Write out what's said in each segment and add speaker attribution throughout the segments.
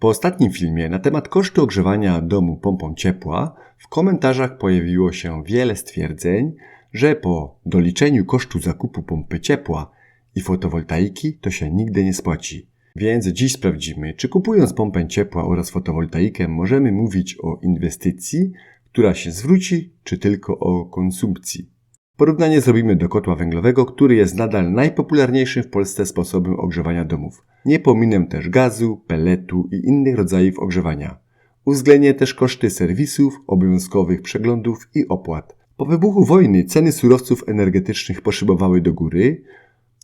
Speaker 1: Po ostatnim filmie na temat kosztu ogrzewania domu pompą ciepła w komentarzach pojawiło się wiele stwierdzeń, że po doliczeniu kosztu zakupu pompy ciepła i fotowoltaiki to się nigdy nie spłaci. Więc dziś sprawdzimy, czy kupując pompę ciepła oraz fotowoltaikę możemy mówić o inwestycji, która się zwróci, czy tylko o konsumpcji. Porównanie zrobimy do kotła węglowego, który jest nadal najpopularniejszym w Polsce sposobem ogrzewania domów. Nie pominę też gazu, peletu i innych rodzajów ogrzewania. Uwzględnię też koszty serwisów, obowiązkowych przeglądów i opłat. Po wybuchu wojny ceny surowców energetycznych poszybowały do góry.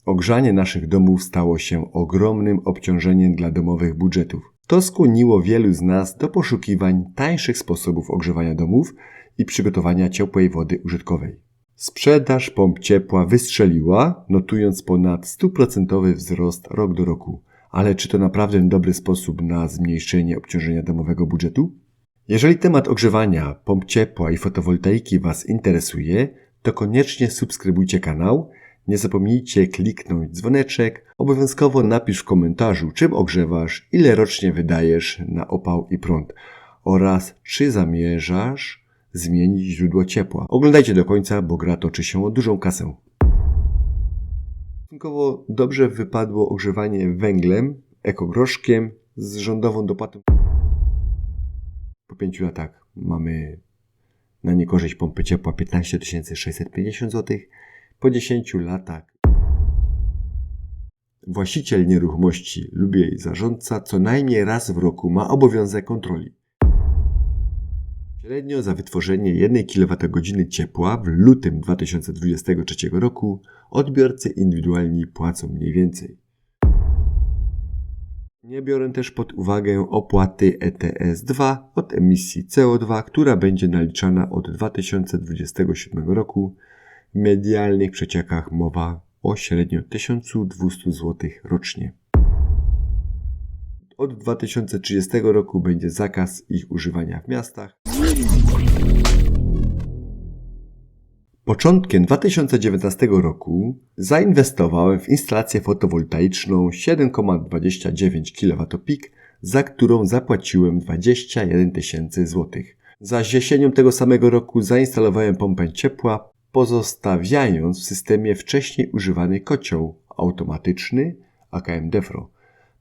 Speaker 1: Ogrzanie naszych domów stało się ogromnym obciążeniem dla domowych budżetów. To skłoniło wielu z nas do poszukiwań tańszych sposobów ogrzewania domów i przygotowania ciepłej wody użytkowej. Sprzedaż pomp ciepła wystrzeliła, notując ponad 100% wzrost rok do roku. Ale czy to naprawdę dobry sposób na zmniejszenie obciążenia domowego budżetu? Jeżeli temat ogrzewania, pomp ciepła i fotowoltaiki Was interesuje, to koniecznie subskrybujcie kanał, nie zapomnijcie kliknąć dzwoneczek, obowiązkowo napisz w komentarzu, czym ogrzewasz, ile rocznie wydajesz na opał i prąd oraz czy zamierzasz zmienić źródło ciepła. Oglądajcie do końca, bo gra toczy się o dużą kasę. Stosunkowo dobrze wypadło ogrzewanie węglem, ekogroszkiem z rządową dopłatą. Po 5 latach mamy na niekorzyść pompy ciepła 15 650 zł. Po 10 latach właściciel nieruchomości lub jej zarządca co najmniej raz w roku ma obowiązek kontroli. Średnio za wytworzenie 1 kWh ciepła w lutym 2023 roku odbiorcy indywidualni płacą mniej więcej. Nie biorę też pod uwagę opłaty ETS-2 od emisji CO2, która będzie naliczana od 2027 roku. W medialnych przeciekach mowa o średnio 1200 zł rocznie. Od 2030 roku będzie zakaz ich używania w miastach. Początkiem 2019 roku zainwestowałem w instalację fotowoltaiczną 7,29 kWp, za którą zapłaciłem 21 tysięcy złotych. Za jesienią tego samego roku zainstalowałem pompę ciepła, pozostawiając w systemie wcześniej używany kocioł automatyczny AKM Defro.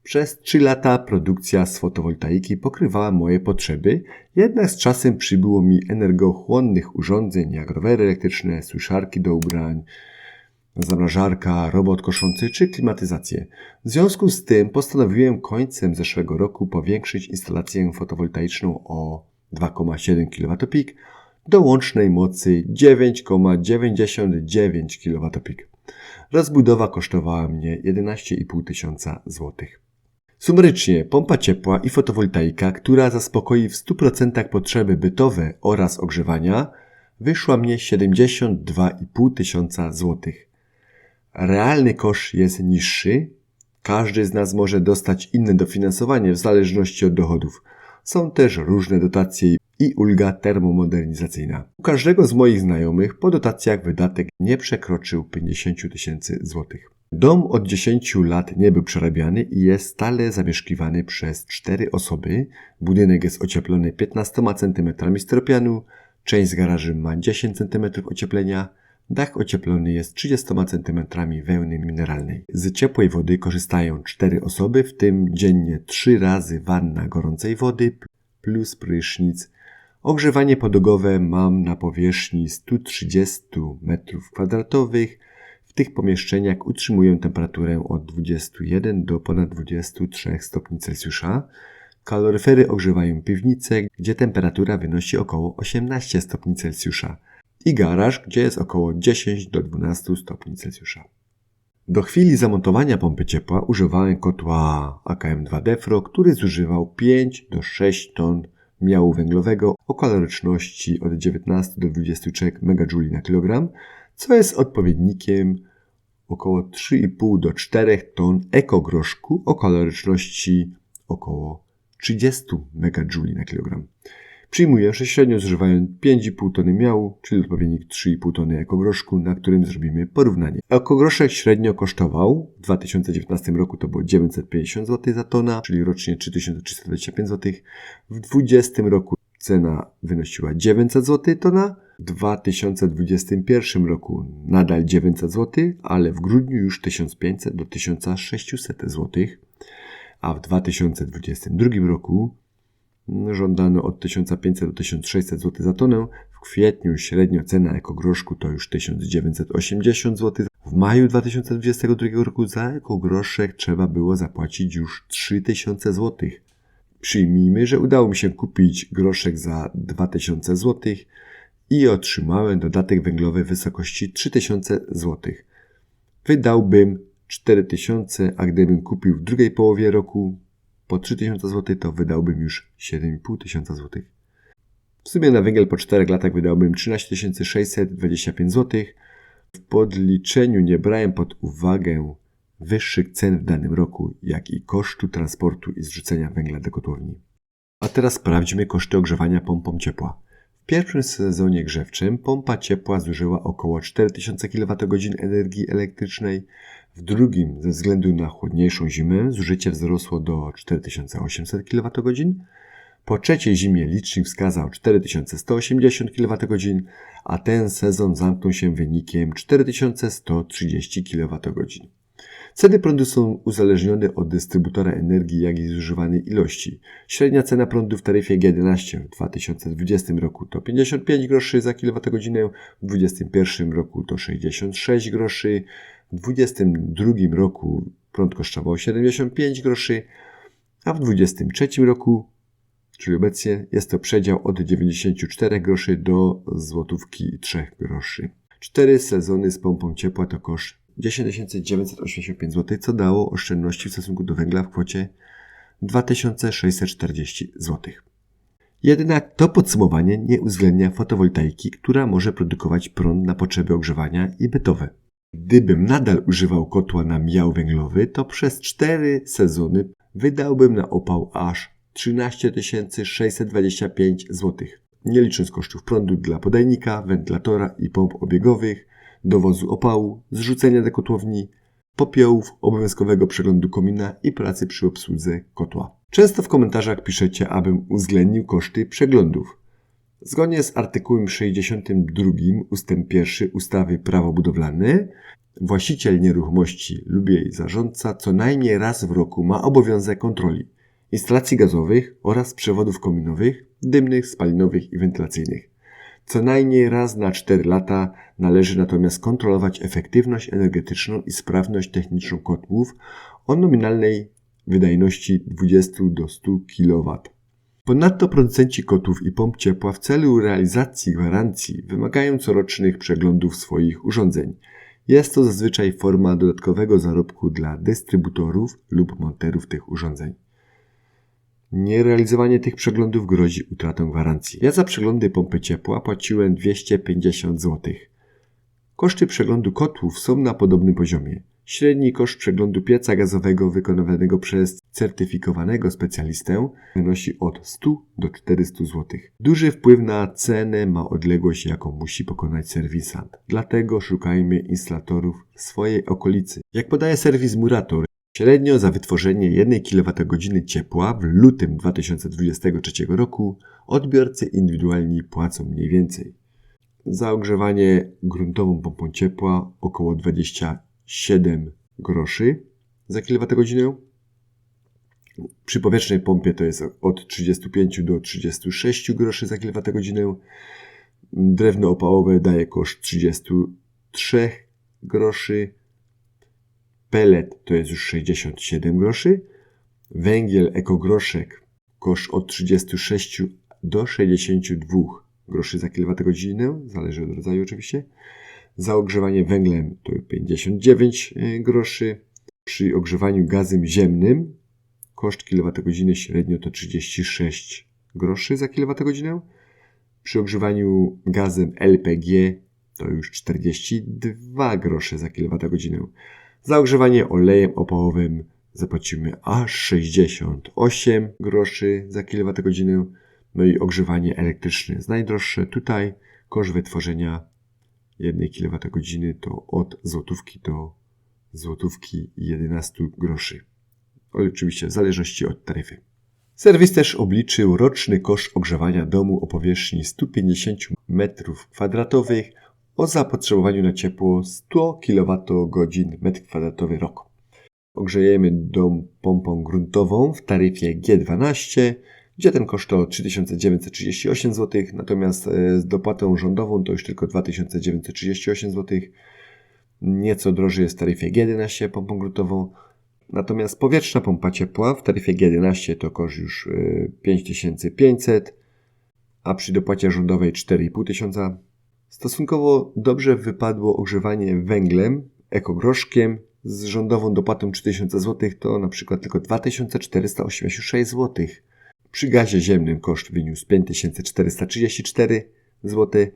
Speaker 1: Przez 3 lata produkcja z fotowoltaiki pokrywała moje potrzeby, jednak z czasem przybyło mi energochłonnych urządzeń jak rowery elektryczne, suszarki do ubrań, zamrażarka, robot koszący czy klimatyzację. W związku z tym postanowiłem końcem zeszłego roku powiększyć instalację fotowoltaiczną o 2,7 kWp do łącznej mocy 9,99 kWp. Rozbudowa kosztowała mnie 11,5 tysiąca złotych. Sumarycznie pompa ciepła i fotowoltaika, która zaspokoi w 100% potrzeby bytowe oraz ogrzewania, wyszła mnie 72,5 tysiąca złotych. Realny koszt jest niższy. Każdy z nas może dostać inne dofinansowanie w zależności od dochodów. Są też różne dotacje i ulga termomodernizacyjna. U każdego z moich znajomych po dotacjach wydatek nie przekroczył 50 tysięcy złotych. Dom od 10 lat nie był przerabiany i jest stale zamieszkiwany przez 4 osoby. Budynek jest ocieplony 15 cm stropianu, część z garaży ma 10 cm ocieplenia, dach ocieplony jest 30 cm wełny mineralnej. Z ciepłej wody korzystają 4 osoby, w tym dziennie 3 razy wanna gorącej wody plus prysznic. Ogrzewanie podłogowe mam na powierzchni 130 m2, tych pomieszczeniach utrzymują temperaturę od 21 do ponad 23 stopni Celsjusza. Kaloryfery ogrzewają piwnicę, gdzie temperatura wynosi około 18 stopni Celsjusza i garaż, gdzie jest około 10 do 12 stopni Celsjusza. Do chwili zamontowania pompy ciepła używałem kotła AKM2 Defro, który zużywał 5 do 6 ton miału węglowego o kaloryczności od 19 do 23 MJ na kilogram, co jest odpowiednikiem około 3,5 do 4 ton ekogroszku o kaloryczności około 30 MJ na kilogram. Przyjmuję, że średnio zużywają 5,5 tony miału, czyli odpowiednik 3,5 tony ekogroszku, na którym zrobimy porównanie. Ekogroszek średnio kosztował w 2019 roku to było 950 zł za tona, czyli rocznie 3325 zł. W 2020 roku cena wynosiła 900 zł tona. W 2021 roku nadal 900 zł, ale w grudniu już 1500 do 1600 zł, a w 2022 roku żądano od 1500 do 1600 zł za tonę. W kwietniu średnio cena ekogroszku to już 1980 zł. W maju 2022 roku za ekogroszek trzeba było zapłacić już 3000 zł. Przyjmijmy, że udało mi się kupić groszek za 2000 zł i otrzymałem dodatek węglowy w wysokości 3000 zł. Wydałbym 4000, a gdybym kupił w drugiej połowie roku po 3000 zł, to wydałbym już 7500 zł. W sumie na węgiel po 4 latach wydałbym 13 625 zł. W podliczeniu nie brałem pod uwagę wyższych cen w danym roku, jak i kosztu transportu i zrzucenia węgla do kotłowni. A teraz sprawdźmy koszty ogrzewania pompą ciepła. W pierwszym sezonie grzewczym pompa ciepła zużyła około 4000 kWh energii elektrycznej, w drugim, ze względu na chłodniejszą zimę, zużycie wzrosło do 4800 kWh. Po trzeciej zimie licznik wskazał 4180 kWh, a ten sezon zamknął się wynikiem 4130 kWh. Ceny prądu są uzależnione od dystrybutora energii, jak i zużywanej ilości. Średnia cena prądu w taryfie G11 w 2020 roku to 55 groszy za kWh, w 2021 roku to 66 groszy, w 2022 roku prąd kosztował 75 groszy, a w 2023 roku, czyli obecnie, jest to przedział od 94 groszy do złotówki 3 groszy. Cztery sezony z pompą ciepła to koszt 10 985 zł, co dało oszczędności w stosunku do węgla w kwocie 2640 zł. Jednak to podsumowanie nie uwzględnia fotowoltaiki, która może produkować prąd na potrzeby ogrzewania i bytowe. Gdybym nadal używał kotła na miał węglowy, to przez 4 sezony wydałbym na opał aż 13 625 zł. Nie licząc kosztów prądu dla podajnika, wentylatora i pomp obiegowych, dowozu opału, zrzucenia do kotłowni, popiołów, obowiązkowego przeglądu komina i pracy przy obsłudze kotła. Często w komentarzach piszecie, abym uwzględnił koszty przeglądów. Zgodnie z artykułem 62 ust. 1 ustawy Prawo budowlane, właściciel nieruchomości lub jej zarządca co najmniej raz w roku ma obowiązek kontroli instalacji gazowych oraz przewodów kominowych, dymnych, spalinowych i wentylacyjnych. Co najmniej raz na 4 lata należy natomiast kontrolować efektywność energetyczną i sprawność techniczną kotłów o nominalnej wydajności 20 do 100 kW. Ponadto producenci kotłów i pomp ciepła w celu realizacji gwarancji wymagają corocznych przeglądów swoich urządzeń. Jest to zazwyczaj forma dodatkowego zarobku dla dystrybutorów lub monterów tych urządzeń. Nierealizowanie tych przeglądów grozi utratą gwarancji. Ja za przeglądy pompy ciepła płaciłem 250 zł. Koszty przeglądu kotłów są na podobnym poziomie. Średni koszt przeglądu pieca gazowego wykonywanego przez certyfikowanego specjalistę wynosi od 100 do 400 zł. Duży wpływ na cenę ma odległość, jaką musi pokonać serwisant. Dlatego szukajmy instalatorów w swojej okolicy. Jak podaje serwis Murator, Średnio za wytworzenie 1 kWh ciepła w lutym 2023 roku odbiorcy indywidualni płacą mniej więcej. Za ogrzewanie gruntową pompą ciepła około 27 groszy za kWh. Przy powietrznej pompie to jest od 35 do 36 groszy za kWh. Drewno opałowe daje koszt 33 groszy Pelet to jest już 67 groszy. Węgiel ekogroszek koszt od 36 do 62 groszy za kWh, zależy od rodzaju oczywiście. Za ogrzewanie węglem to 59 e, groszy. Przy ogrzewaniu gazem ziemnym koszt kWh średnio to 36 groszy za kWh. Przy ogrzewaniu gazem LPG to już 42 grosze za kWh. Za ogrzewanie olejem opałowym zapłacimy aż 68 groszy za kWh. No i ogrzewanie elektryczne jest najdroższe. Tutaj koszt wytworzenia 1 kWh to od złotówki do złotówki 11 groszy. Oczywiście w zależności od taryfy. Serwis też obliczył roczny koszt ogrzewania domu o powierzchni 150 m2 o zapotrzebowaniu na ciepło 100 kWh m2 rok. Ogrzejemy dom pompą gruntową w taryfie G12, gdzie ten koszt to 3938 zł, natomiast e, z dopłatą rządową to już tylko 2938 zł. Nieco drożej jest w taryfie G11 pompą gruntową, natomiast powietrzna pompa ciepła w taryfie G11 to koszt już 5500, e, a przy dopłacie rządowej 4500. Stosunkowo dobrze wypadło ogrzewanie węglem, ekogroszkiem z rządową dopłatą 3000 zł to na przykład tylko 2486 zł. Przy gazie ziemnym koszt wyniósł 5434 zł.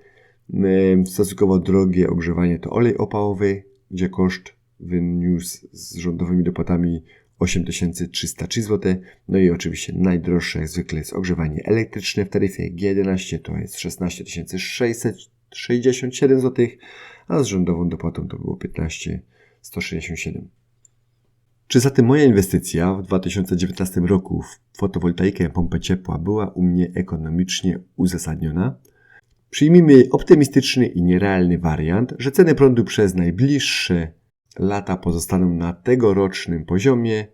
Speaker 1: Stosunkowo drogie ogrzewanie to olej opałowy, gdzie koszt wyniósł z rządowymi dopłatami 8303 zł. No i oczywiście najdroższe jak zwykle jest ogrzewanie elektryczne w taryfie G11 to jest 16 667 zł, a z rządową dopłatą to było 15 167. Czy zatem moja inwestycja w 2019 roku w fotowoltaikę i pompę ciepła była u mnie ekonomicznie uzasadniona? Przyjmijmy optymistyczny i nierealny wariant, że ceny prądu przez najbliższe lata pozostaną na tegorocznym poziomie,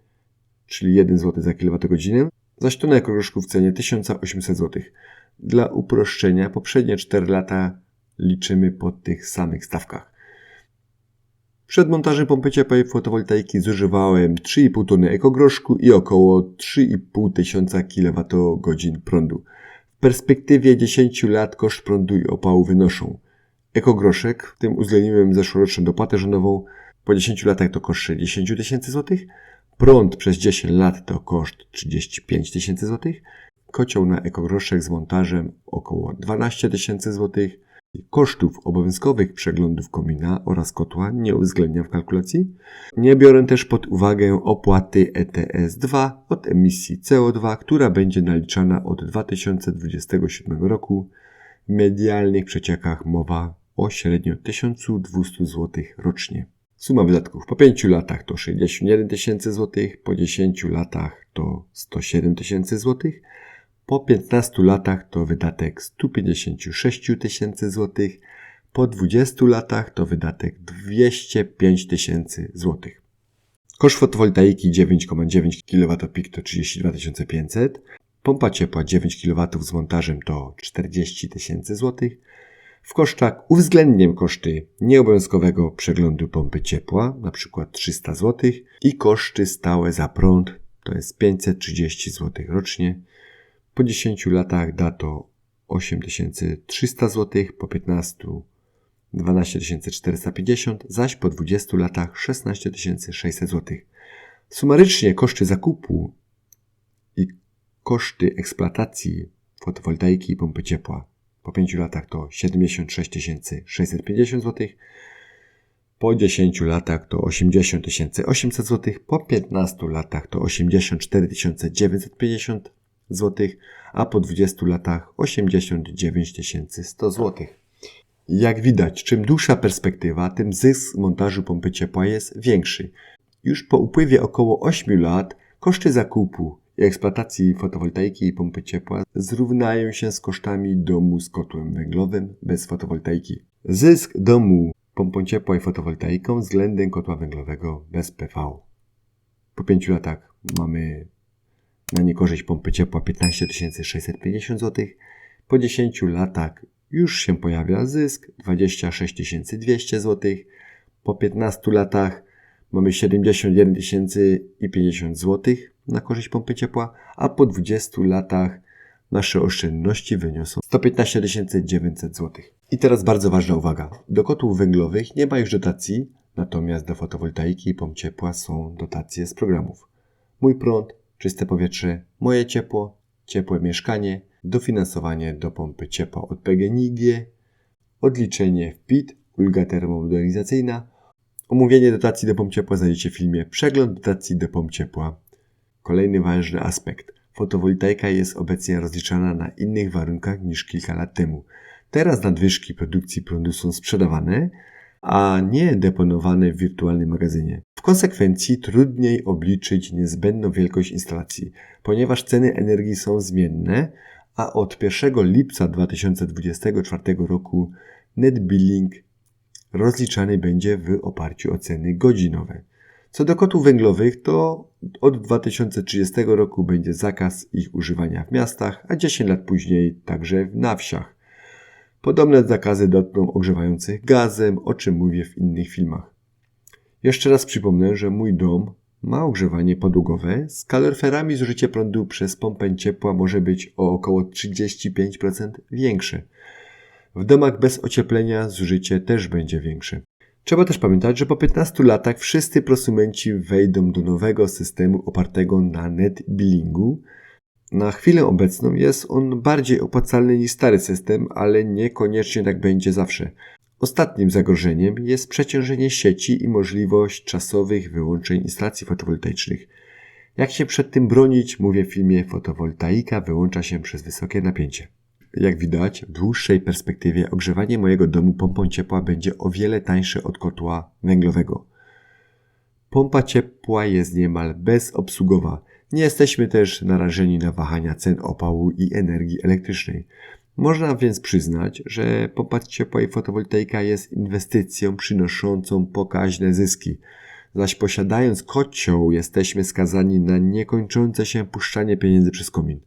Speaker 1: czyli 1 zł za kWh, zaś to na ekogroszku w cenie 1800 zł. Dla uproszczenia poprzednie 4 lata liczymy po tych samych stawkach. Przed montażem pompy ciepłej fotowoltaiki zużywałem 3,5 tony ekogroszku i około 3,5 tysiąca kWh prądu. W perspektywie 10 lat koszt prądu i opału wynoszą ekogroszek, w tym uwzględniłem zeszłoroczną dopłatę rządową, po 10 latach to koszt 60 tysięcy złotych, prąd przez 10 lat to koszt 35 tysięcy złotych, kocioł na ekogroszek z montażem około 12 tysięcy złotych, Kosztów obowiązkowych przeglądów komina oraz kotła nie uwzględniam w kalkulacji. Nie biorę też pod uwagę opłaty ETS-2 od emisji CO2, która będzie naliczana od 2027 roku. W medialnych przeciekach mowa o średnio 1200 zł rocznie. Suma wydatków po 5 latach to 61 tysięcy złotych, po 10 latach to 107 tysięcy złotych, po 15 latach to wydatek 156 tysięcy złotych, po 20 latach to wydatek 205 tysięcy złotych. Koszt fotowoltaiki 9,9 kWp to 32 500, pompa ciepła 9 kW z montażem to 40 tysięcy złotych. W kosztach uwzględniam koszty nieobowiązkowego przeglądu pompy ciepła, np. 300 zł i koszty stałe za prąd, to jest 530 zł rocznie. Po 10 latach da to 8300 zł, po 15 12 450, zaś po 20 latach 16 600 zł. Sumarycznie koszty zakupu i koszty eksploatacji fotowoltaiki i pompy ciepła. Po 5 latach to 76 650 zł, po 10 latach to 80 800 zł, po 15 latach to 84 950 zł, a po 20 latach 89 100 zł. Jak widać, czym dłuższa perspektywa, tym zysk z montażu pompy ciepła jest większy. Już po upływie około 8 lat koszty zakupu i eksploatacji fotowoltaiki i pompy ciepła zrównają się z kosztami domu z kotłem węglowym bez fotowoltaiki. Zysk domu pompą ciepła i fotowoltaiką względem kotła węglowego bez PV. Po 5 latach mamy na niekorzyść pompy ciepła 15 650 zł. Po 10 latach już się pojawia zysk 26 200 zł. Po 15 latach mamy 71 050 zł na korzyść pompy ciepła, a po 20 latach nasze oszczędności wyniosą 115 900 zł. I teraz bardzo ważna uwaga. Do kotłów węglowych nie ma już dotacji, natomiast do fotowoltaiki i pomp ciepła są dotacje z programów. Mój prąd czyste powietrze, moje ciepło, ciepłe mieszkanie, dofinansowanie do pompy ciepła od PGNiG, odliczenie w PIT, ulga termomodernizacyjna, omówienie dotacji do pomp ciepła znajdziecie w filmie Przegląd dotacji do pomp ciepła. Kolejny ważny aspekt. fotowoltaika jest obecnie rozliczana na innych warunkach niż kilka lat temu. Teraz nadwyżki produkcji prądu są sprzedawane, a nie deponowane w wirtualnym magazynie. W konsekwencji trudniej obliczyć niezbędną wielkość instalacji, ponieważ ceny energii są zmienne, a od 1 lipca 2024 roku net billing rozliczany będzie w oparciu o ceny godzinowe. Co do kotów węglowych, to od 2030 roku będzie zakaz ich używania w miastach, a 10 lat później także na wsiach. Podobne zakazy dotkną ogrzewających gazem, o czym mówię w innych filmach. Jeszcze raz przypomnę, że mój dom ma ogrzewanie podłogowe. Z kaloryferami zużycie prądu przez pompę ciepła może być o około 35% większe. W domach bez ocieplenia zużycie też będzie większe. Trzeba też pamiętać, że po 15 latach wszyscy prosumenci wejdą do nowego systemu opartego na net billingu. Na chwilę obecną jest on bardziej opłacalny niż stary system, ale niekoniecznie tak będzie zawsze. Ostatnim zagrożeniem jest przeciążenie sieci i możliwość czasowych wyłączeń instalacji fotowoltaicznych. Jak się przed tym bronić, mówię w filmie Fotowoltaika wyłącza się przez wysokie napięcie. Jak widać, w dłuższej perspektywie ogrzewanie mojego domu pompą ciepła będzie o wiele tańsze od kotła węglowego. Pompa ciepła jest niemal bezobsługowa. Nie jesteśmy też narażeni na wahania cen opału i energii elektrycznej. Można więc przyznać, że pompa ciepła i fotowoltaika jest inwestycją przynoszącą pokaźne zyski. Zaś posiadając kocioł, jesteśmy skazani na niekończące się puszczanie pieniędzy przez komin.